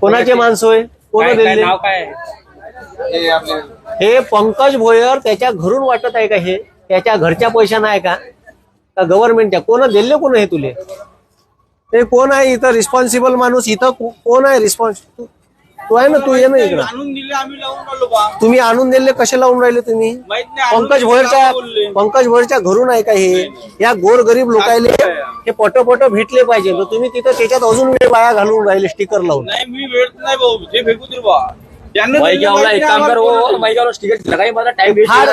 कोणाचे माणसं होय? कोण दिले नाव काय आहे? हे आपले हे पंकज भोयर त्याच्या घरून वाटत आहे का हे? त्याच्या घरच्या पैशा नाही का? का गव्हर्नमेंटच्या कोण दिले कोण हे तुले? ते कोण आहे इथं रिस्पॉन्सिबल माणूस? इथं कोण आहे रिस्पॉन्स तू आहे ना तू ये ना इकडं. आणून दिले आम्ही लावून आलो बा. तुम्ही आणून दिले कसे लावून राहिले तुम्ही? माहीत नाही आणून पंकज दिले भोयरच्या का बोलले. पंकज भोयरच्या घरून आहे का हे? या गोरगरीब लोकायले हे पटपट भेटले पाहिजे. तर तुम्ही तिथं त्याच्यात अजून वेळ वाया घालून राहिले स्टिकर लावून. नाही मी वेळ नाही भाऊ. ते फेकू दे बा. त्यांना दिले माहिती नाही आम्हाला कोणी. हाँ,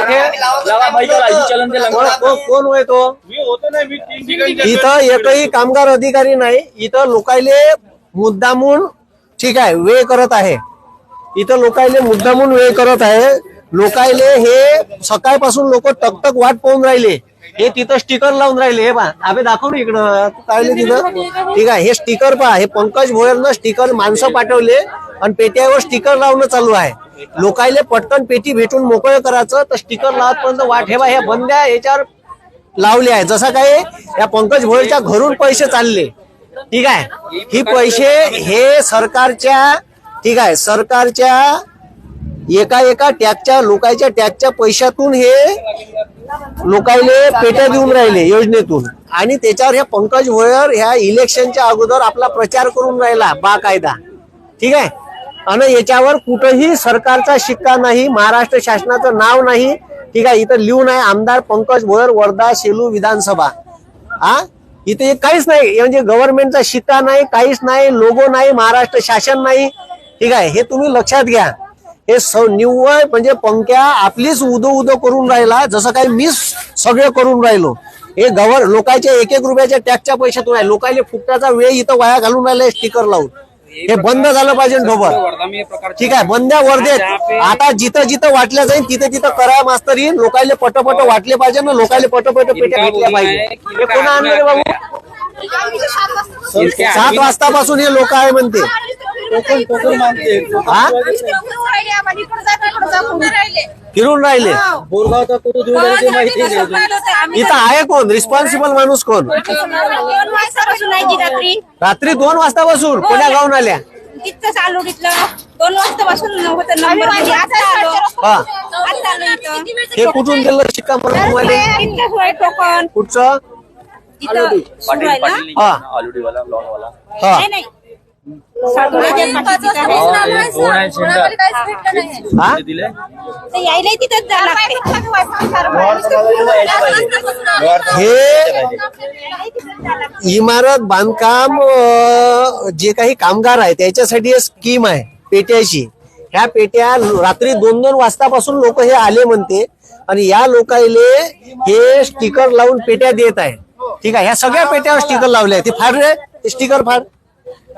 होय तो? मी होतो नाही मी तीन ठिकाणी इथं एकही कामगार अधिकारी नाही. इथं लोकायले मुद्दामून ठीक आहे वेळ करत आहे. इथं लोकायले मुद्दामून वेळ करत आहे. लोकायले हे सकाळपासून लोक टकटक वाट पाहून राहिले. हे तिथं स्टिकर लावून राहिले. हे पा आम्ही दाखव इकडं. तू तिथं? ठीक आहे हे स्टिकर पहा. हे पंकज भोयरनं स्टिकर माणसं पाठवले आणि पेट्यावर स्टिकर लावणं चालू आहे. लोकायले पटकन पेटी भेटून मोकळं करायचं. तर स्टिकर लावतपर्यंत वाट हे बा ह्या बंद्या याच्यावर लावले आहे. जसं काय या पंकज भोयरच्या घरून पैसे चालले. ठीक आहे? ही पैसे हे सरकारच्या ठीक आहे सरकारच्या एका एका टॅक्सच्या लोकांच्या टॅक्सच्या पैशातून हे लोकायले पेट्या देऊन राहिले योजनेतून. आणि त्याच्यावर ह्या पंकज भोयर ह्या इलेक्शनच्या अगोदर आपला प्रचार करून राहिला बाकायदा. ठीक आहे? आणि याच्यावर कुठंही सरकारचा शिक्का नाही महाराष्ट्र शासनाचं नाव नाही. ठीक आहे? इथं लिहून आहे आमदार पंकज भोयर वर्धा सेलू विधानसभा. हा? इथे काहीच नाही. म्हणजे गव्हर्नमेंटचा शिक्का नाही काहीच नाही लोगो नाही महाराष्ट्र शासन नाही. ठीक आहे? हे तुम्ही लक्षात घ्या. हे निव्वळ म्हणजे पंक्या आपलीच उदो उदो करून राहिला जसं काही मीच सगळं करून राहिलो. हे गव्हर लोकांच्या एक एक रुपयाच्या टॅक्सच्या पैशातून आहे. लोकांना फुकटाचा वेळ इथं वाया घालून राहिले स्टिकर लावून. हे बंद झालं पाहिजे ढोबर ठीक आहे? बंद्या वर्धेत. आता जिथं जिथं वाटल्या जाईल तिथं तिथं करा मास्तर. येईल लोकायले पटपट वाटले पाहिजे ना लोकांना पटपट पेट्या भेटल्या पाहिजे. हे कोणा आणलं बाबू? सात वाजतापासून हे लोक आहे म्हणते. हा? फिरून राहिले. इथं आहे कोण? रिस्पॉन्सिबल माणूस कोण? रात्री दोन वाजतापासून कोण्या गावून आल्या? तिथं चालू तिथलं दोन वाजतापासून होतं नंबर आता आलो. हा. आता आलो इथं. हे कुठून दिलं शिक्का तुम्हाला? टोकन कुठचं? हा. हा. नाही नाही. पाटील तिथं आहे. हा? दिले? तर यायला तिथंच लागते. हे इमारत बांधकाम अं, जे काही कामगार आहे त्याच्यासाठी एक स्कीम आहे पेट्याची. ह्या पेट्या रात्री दोन दोन वाजतापासून लोक हे आले म्हणते. आणि या लोकायले हे स्टिकर लावून पेट्या देत आहे ठीक आहे ह्या सगळ्या पेट्यावर स्टिकर लावले आहे ते फार रे ते स्टिकर फार.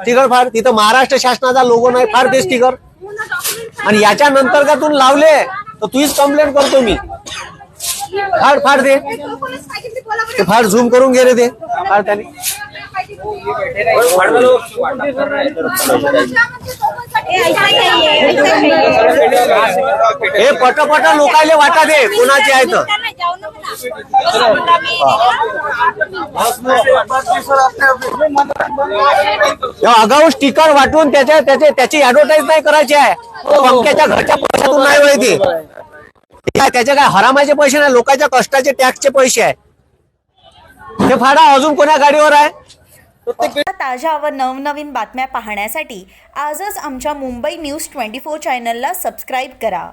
स्टिकर फार. तिथं महाराष्ट्र शासनाचा लोगो नाही फार ते स्टिकर आणि याच्या नंतर का तुम्ही लावले तर तुझीच कंप्लेंट करतो मी. फार फार दे. ते फार झूम करून घे रे ते. फार त्याने. हे पटपट लोकायले वाटा दे कोणाचे आहे तर. आगाऊ स्टिकर वाटून त्याच्या त्याचे त्याची ऍडव्हर्टाईज नाही करायची आहे. पंख्याच्या घरच्या पैशातून नाही माहिती त्याचे काय हरामाचे पैसे नाही लोकांच्या कष्टाचे टॅक्सचे पैसे आहे. हे फाडा अजून कोण्या गाडीवर आहे? ताज्या व नवनवीन बातम्या पाहण्यासाठी आजच आमच्या मुंबई न्यूज ट्वेंटी फोर चॅनलला सबस्क्राईब करा.